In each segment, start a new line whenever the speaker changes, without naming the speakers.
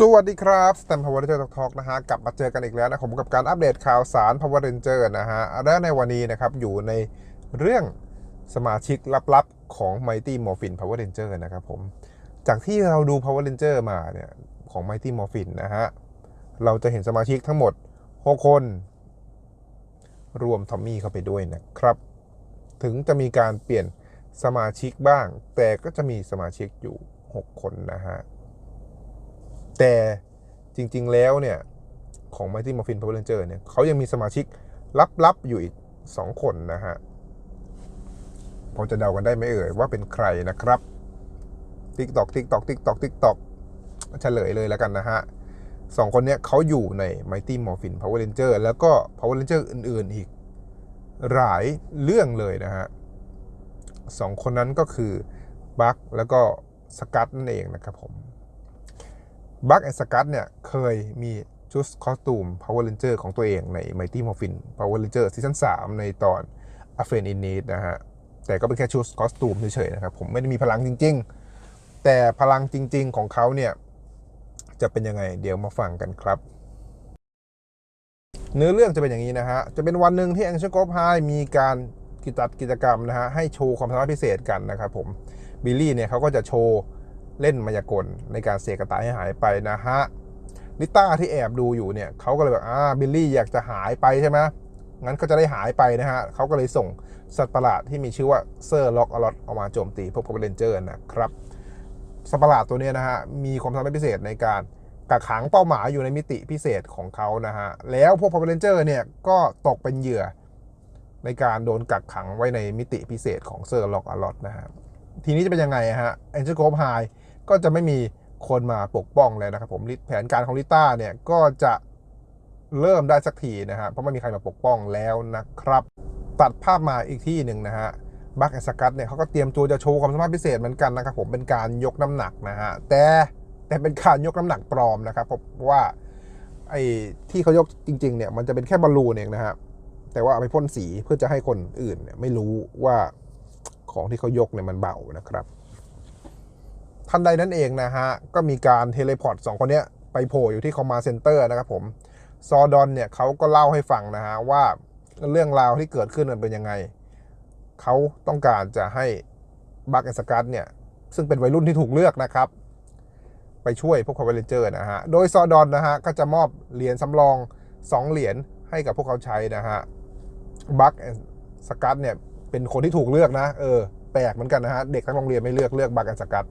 สวัสดีครับสแตมพาวเวอร์เรนเจอร์ทอกนะฮะ กลับมาเจอกันอีกแล้วนะผมกับการอัปเดตข่าวสาร Power Ranger นะฮะ และในวันนี้นะครับ อยู่ในเรื่องสมาชิกลับๆ ของ Mighty Morphin Power Ranger นะครับผม จากที่เราดู Power Ranger มาเนี่ยของ Mighty Morphin นะฮะ เราจะเห็นสมาชิกทั้งหมด 6 คน รวมทอมมี่เข้าไปด้วยนะครับ ถึงจะมีการเปลี่ยนสมาชิกบ้าง แต่ก็จะมีสมาชิกอยู่ 6 คนนะฮะ แต่จริง ๆ แล้วเนี่ยของ Mighty Morphin Power Ranger เนี่ยเขายังมีสมาชิกลับ ๆ อยู่อีก 2 คนนะฮะพอจะเดากันได้ไหมเอ่ย ว่าเป็นใครนะครับ TikTok TikTok TikTok TikTok เฉลยเลยแล้วกันนะฮะสองคนเนี้ยเขาอยู่ใน Mighty Morphin Power Ranger แล้วก็ Power Ranger อื่น ๆ อีก หลายเรื่องเลยนะฮะสองคนนั้นก็คือบัคแล้วก็สกัดนั่นเองนะครับผม บัคแอนสกัดเนี่ยเคยมีชุดคอสตูม Power Ranger ของตัวเองใน Mighty Morphin Power Ranger ซีซั่น3ในตอน A f r i e n d in Need นะฮะ แต่ก็เป็นแค่ชุดคอสตูมเฉยๆนะครับ ผมไม่ได้มีพลังจริง ๆ แต่พลังจริง ๆ ของเขาเนี่ย จะเป็นยังไงเดี๋ยวมาฟังกันครับ เนื้อเรื่องจะเป็นอย่างนี้นะฮะ จะเป็นวันหนึ่งที่ Ancient g o p High มีการกิจกิจกรรมนะฮะให้โชว์ความสามารถพิเศษกันนะครับผมบิลลี่เนี่ยเขาก็จะโชว์ เล่นมายากลในการเสกกระต่ายให้หายไปนะฮะลิต้าที่แอบดูอยู่เนี่ยเขาก็เลยแบบอ่าบิลลี่อยากจะหายไปใช่ไหมงั้นก็จะได้หายไปนะฮะเขาก็เลยส่งสัตว์ประหลาดที่มีชื่อว่าเซอร์ล็อกอลอตออกมาโจมตีพวกพาวเรนเจอร์นะครับสัตว์ประหลาดตัวเนี้ยนะฮะมีความสามารถพิเศษในการกักขังเป้าหมายอยู่ในมิติพิเศษของเขานะฮะแล้วพวกพาวเรนเจอร์เนี่ยก็ตกเป็นเหยื่อ ในการโดนกักขังไว้ในมิติพิเศษของเซอร์ล็อกอลอตนะฮะทีนี้จะเป็นยังไงฮะแอนเจลโกฟไฮ ก็จะไม่มีคนมาปกป้องแล้วนะครับผมแผนการของลิต้าเนี่ยก็จะเริ่มได้สักทีนะฮะเพราะไม่มีใครมาปกป้องแล้วนะครับ ตัดภาพมาอีกที่หนึ่งนะฮะบัคแอสกัตเนี่ยเขาก็เตรียมตัวจะโชว์ความสามารถพิเศษเหมือนกันนะครับผมเป็นการยกน้ำหนักนะฮะแต่แต่เป็นการยกน้ำหนักปลอมนะครับเพราะว่าไอ้ที่เขายกจริงๆเนี่ยมันจะเป็นแค่บอลลูนเองนะฮะแต่ว่าเอาไปพ่นสีเพื่อจะให้คนอื่นเนี่ยไม่รู้ว่าของที่เขายกเนี่ยมันเบานะครับ ทันใดนั้นเองนะฮะ ก็มีการเทเลพอร์ตสองคนเนี้ยไปโผล่อยู่ที่คอมมานด์เซ็นเตอร์นะครับผมซอดอนเนี่ยเขาก็เล่าให้ฟังนะฮะว่าเรื่องราวที่เกิดขึ้นมันเป็นยังไง เขาต้องการจะให้บัคแอนสกัตเนี่ยซึ่งเป็นวัยรุ่นที่ถูกเลือกนะครับ ไปช่วยพวกคอมเวลเจอร์นะฮะ โดยซอดอนนะฮะก็จะมอบเหรียญสำรอง 2 เหรียญให้กับพวกเขาใช้นะฮะบัคแอนสกัตเนี่ยเป็นคนที่ถูกเลือกนะ เออแปลกเหมือนกันนะฮะ เด็กทั้งโรงเรียนไม่เลือกเลือกบัคแอนสกัต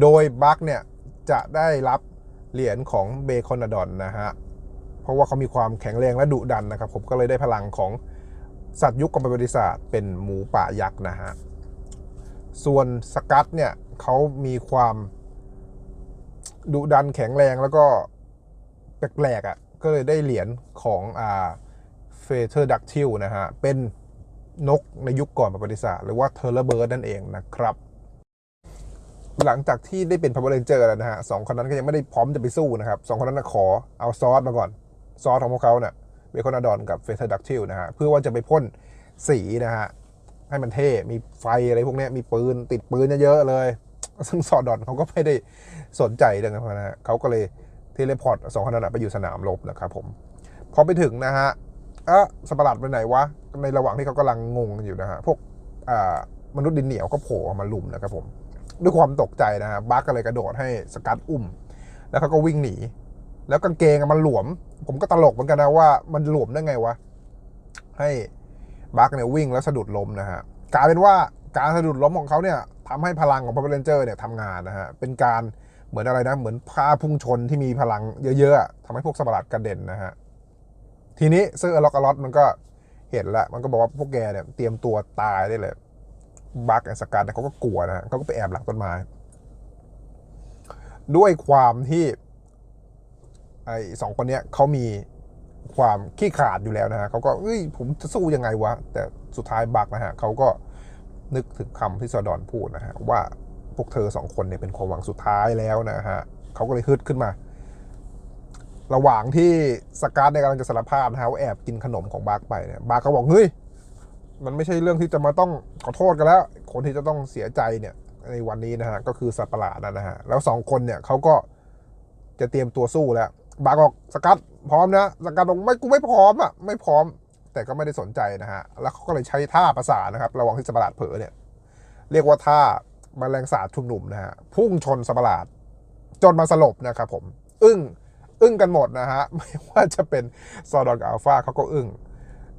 โดยบัคเนี่ยจะได้รับเหรียญของเบคอนดอนนะฮะ เพราะว่าเขามีความแข็งแรงและดุดันนะครับ ผมก็เลยได้พลังของสัตว์ยุคกรรมประวัติศาสตร์เป็นหมูป่ายักษ์นะฮะ ส่วนสกัตเนี่ยเขามีความดุดันแข็งแรงแล้วก็แปลกๆอะ่ะ ก็เลยได้เหรียญของอ่าเฟเธอร์ดักทิลนะฮะ เป็นนกในยุคก่อนประวัติศาสตร์ หรือว่าเทอร์เลเบิร์ดนั่นเองนะครับ หลังจากที่ได้เป็นพาวเวอร์เรนเจอร์แล้วนะฮะสองคนนั้นก็ยังไม่ได้พร้อมจะไปสู้นะครับสองคนนั้นขอเอาซอสมาก่อน ซอสของพวกเขาเนี่ยเบคอนดอนกับเฟเธอร์ดักทิลนะฮะเพื่อว่าจะไปพ่นสีนะฮะให้มันเท่ มีไฟอะไรพวกนี้มีปืนติดปืนเยอะๆเลย ซึ่งซอดอนเขาก็ไม่ได้สนใจเรื่องนั้นนะฮะเขาก็เลยเทเลพอร์ตสองคนนั้นไปอยู่สนามรบนะครับผมพอไปถึงนะฮะอะสปาร์ลาดไปไหนวะ ในระหว่างที่เขากำลังงงกันอยู่นะฮะ พวกอ่า มนุษย์ดินเหนียวก็โผล่ออกมาลุมนะครับผม ด้วยความตกใจนะฮะบัคก็เลยกระโดดให้สกัดอุ้ม แล้วเขาก็วิ่งหนี แล้วกางเกงมันหลวม ผมก็ตลกเหมือนกันนะว่ามันหลวมได้ไงวะ ให้บัคเนี่ยวิ่งแล้วสะดุดล้มนะฮะกลายเป็นว่าการสะดุดล้มของเขาเนี่ยทำให้พลังของพาวเวอร์เรนเจอร์เนี่ยทำงานนะฮะ เป็นการเหมือนอะไรนะ เหมือนพาพุ่งชนที่มีพลังเยอะๆอะทำให้พวกสตว์ปาร์ลาดกระเด็นนะฮะ ทีนี้เซอร์ล็อกอลอตมันก็เห็นละ มันก็บอกว่าพวกแกเนี่ยเตรียมตัวตายได้เลย บัคแอสกัดเขาก็กลัวนะเขาก็ไปแอบหลังต้นไม้ ด้วยความที่ไอ้สองคนเนี้ยเขามีความขี้ขาดอยู่แล้วนะฮะเขาก็เอ้ยผมจะสู้ยังไงวะ แต่สุดท้ายบักนะฮะเขาก็นึกถึงคำที่ซอดอนพูดนะฮะว่าพวกเธอสองคนเนี่ยเป็นความหวังสุดท้ายแล้วนะฮะเขาก็เลยฮึดขึ้นมา ระหว่างที่สกัดเนี่ยกำลังจะสารภาพนะฮะว่าแอบกินขนมของบักไปเนี่ยบักเขาบอกเฮ้ย มันไม่ใช่เรื่องที่จะมาต้องขอโทษกันแล้ว คนที่จะต้องเสียใจเนี่ยในวันนี้นะฮะก็คือสัตว์ประหลาดนะฮะแล้วสองคนเนี่ยเขาก็จะเตรียมตัวสู้แล้ว บาร์กบอกสกัดพร้อมนะสกัดบอกไม่กูไม่พร้อมอะไม่พร้อม แต่ก็ไม่ได้สนใจนะฮะแล้วเขาก็เลยใช้ท่าประสานนะครับ ระหว่างที่สตว์ประหลาดเผลอเนี่ย เรียกว่าท่าแมลงสาบชุมนุมนะฮะพุ่งชนสตว์ประหลาด จนมาสลบนะครับผม อึ้งอึ้งกันหมดนะฮะไม่ว่าจะเป็นซอดอนกับอัลฟาเขาก็อึ้ง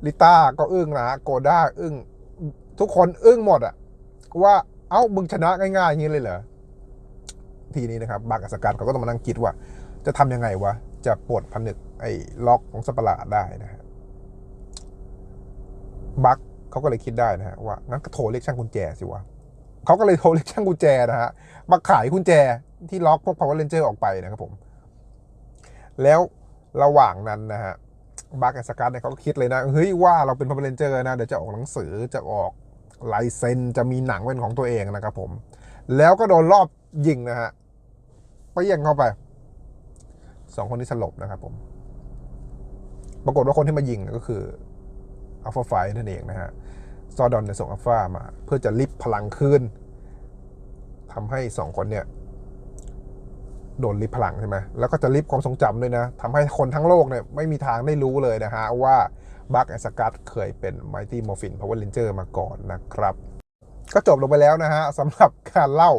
ลิต้าก็อึ้งนะโกด้าอึ้งทุกคนอึ้งหมดอะว่าเอ้ามึงชนะง่ายๆอย่างนี้เลยเหรอทีนี้นะครับ บางอัสการเขาก็ต้องมานั่งคิดว่า จะทำยังไงวะ จะปลดผนึกไอ้ล็อกของสัตว์ประหลาดได้นะฮะบักเขาก็เลยคิดได้นะฮะว่างั้นก็โทรเรียกช่างกุญแจสิวะเขาก็เลยโทรเรียกช่างกุญแจนะฮะมาขายกุญแจที่ล็อกพวก power ranger ออกไปนะครับผม แล้วระหว่างนั้นนะฮะ บักแอนสกัดเนี่ยเขาก็คิดเลยนะเฮ้ยว่าเราเป็น power ranger นะเดี๋ยวจะออกหนังสือจะออกลายเซ็นจะมีหนังเป็นของตัวเองนะครับผม แล้วก็โดนรอบยิงนะฮะไปยิงเข้าไปสองคนที่สลบนะครับผม ปรากฏว่าคนที่มายิงก็คืออัลฟาไฟนั่นเองนะฮะซอดอนเนี่ยส่งอัลฟามา เพื่อจะลิฟพลังคืนทำให้สองคนเนี่ย โดนลิฟพลังใช่ไหมแล้วก็จะลิฟความทรงจำด้วยนะทำให้คนทั้งโลกเนี่ยไม่มีทางได้รู้เลยนะฮะว่าบัคแอนสกัดเคยเป็นไมตี้มอร์ฟินพาวเวอร์เลนเจอร์มาก่อนนะครับ ก็จบลงไปแล้วนะฮะสำหรับการเล่า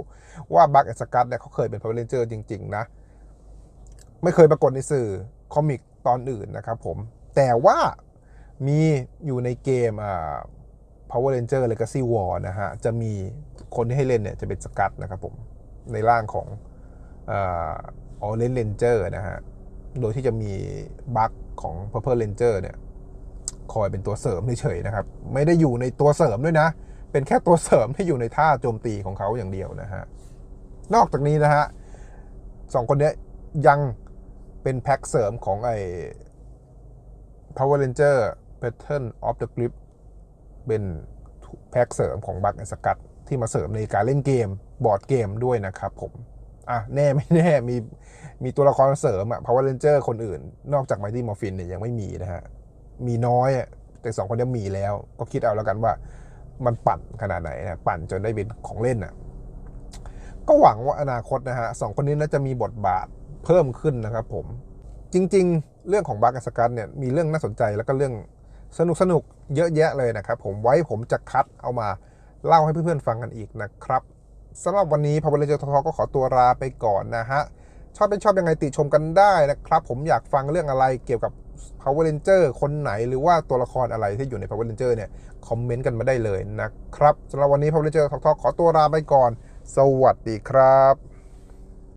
ว่าบัคแอนสกัดเนี่ยเขาเคยเป็นพาวเวอร์เลนเจอร์จริง ๆ นะ ไม่เคยปรากฏในสื่อคอมิกตอนอื่นนะครับผม แต่ว่ามีอยู่ในเกมอ่า Power Ranger Legacy War นะฮะ จะมีคนที่ให้เล่นเนี่ยจะเป็นสกัดนะครับผม ในร่างของ อ่า Orange Ranger นะฮะ โดยที่จะมีบัคของ Purple Ranger เนี่ย คอยเป็นตัวเสริมเฉยๆนะครับ ไม่ได้อยู่ในตัวเสริมด้วยนะ เป็นแค่ตัวเสริมที่อยู่ในท่าโจมตีของเขาอย่างเดียวนะฮะ นอกจากนี้นะฮะสองคนเนี้ยยังเป็นแพ็คเสริมของไอ้ Power Ranger Pattern of the Grip เป็นแพ็คเสริมของบักแอสกัดที่มาเสริมในการเล่นเกมบอร์ดเกมด้วยนะครับผม อะแน่ไม่แน่มีมีตัวละครเสริมอะ Power Ranger คนอื่น นอกจาก Mighty Morphin เนี่ยยังไม่มีนะฮะ มีน้อยอะแต่สองคนนี้มีแล้ว ก็คิดเอาแล้วกันว่ามันปั่นขนาดไหนนะปั่นจนได้เป็นของเล่นอะก็หวังว่าอนาคตนะฮะสองคนนี้น่าจะมีบทบาทเพิ่มขึ้นนะครับผมจริง ๆ เรื่องของบาร์กัสกัดเนี่ยมีเรื่องน่าสนใจแล้วก็เรื่องสนุกสนุกเยอะแยะเลยนะครับผมไว้ผมจะคัดเอามาเล่าให้เพื่อนๆฟังกันอีกนะครับ สำหรับวันนี้พาวเวอร์เรนเจอร์ทอก็ขอตัวลาไปก่อนนะฮะ ชอบเป็นชอบยังไงติชมกันได้นะครับ ผมอยากฟังเรื่องอะไรเกี่ยวกับ Power Ranger คนไหนหรือว่าตัวละครอะไรที่อยู่ใน Power Ranger เนี่ย คอมเมนต์กันมาได้เลยนะครับสำหรับวันนี้ Power Ranger Talk Talk ขอตัวลาไปก่อน สวัสดีครับ